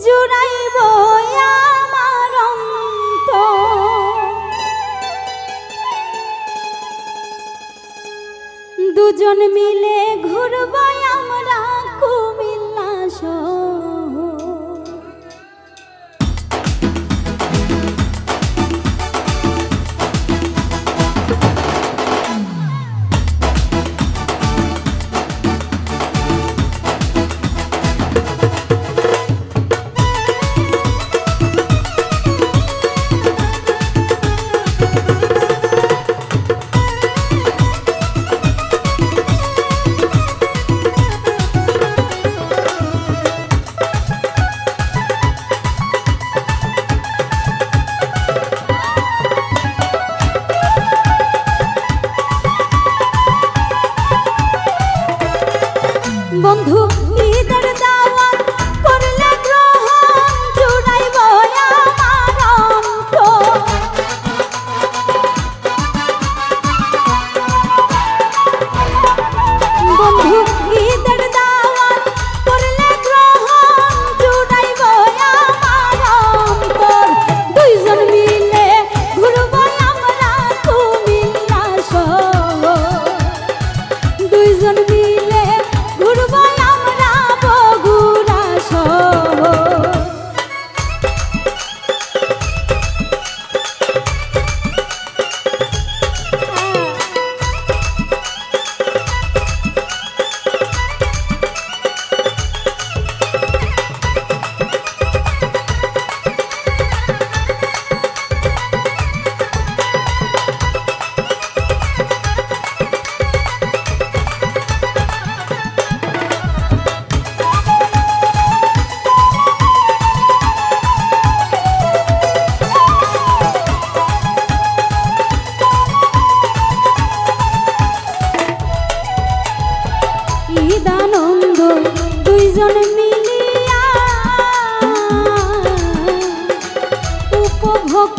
জুড়াইব দুজন মিলে ঘুরবা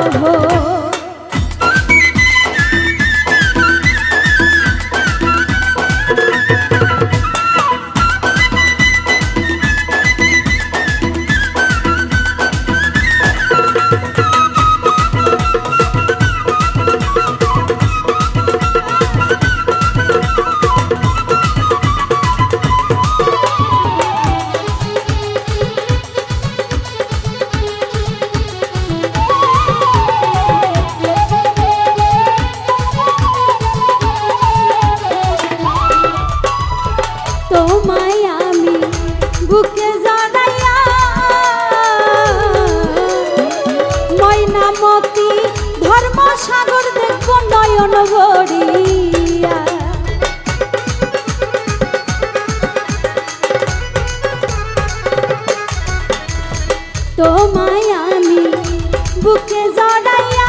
হো জ্যোতি ধর্ম সাগর দেখো নয়ন ভরিয়া। তোমায় আমি বুকে জড়াইয়া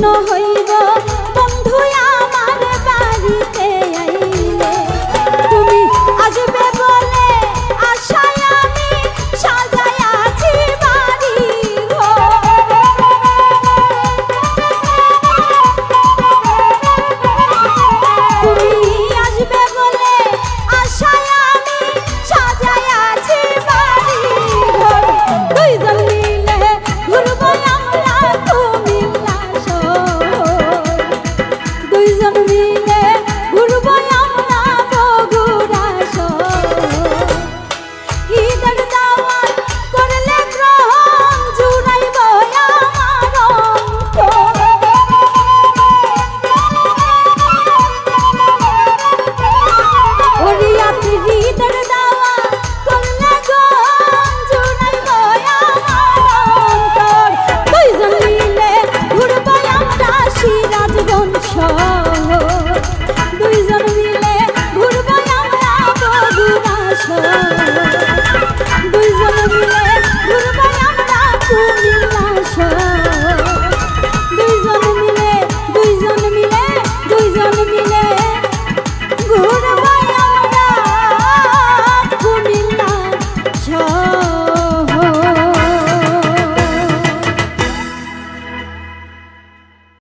পূর্ণ হইবা।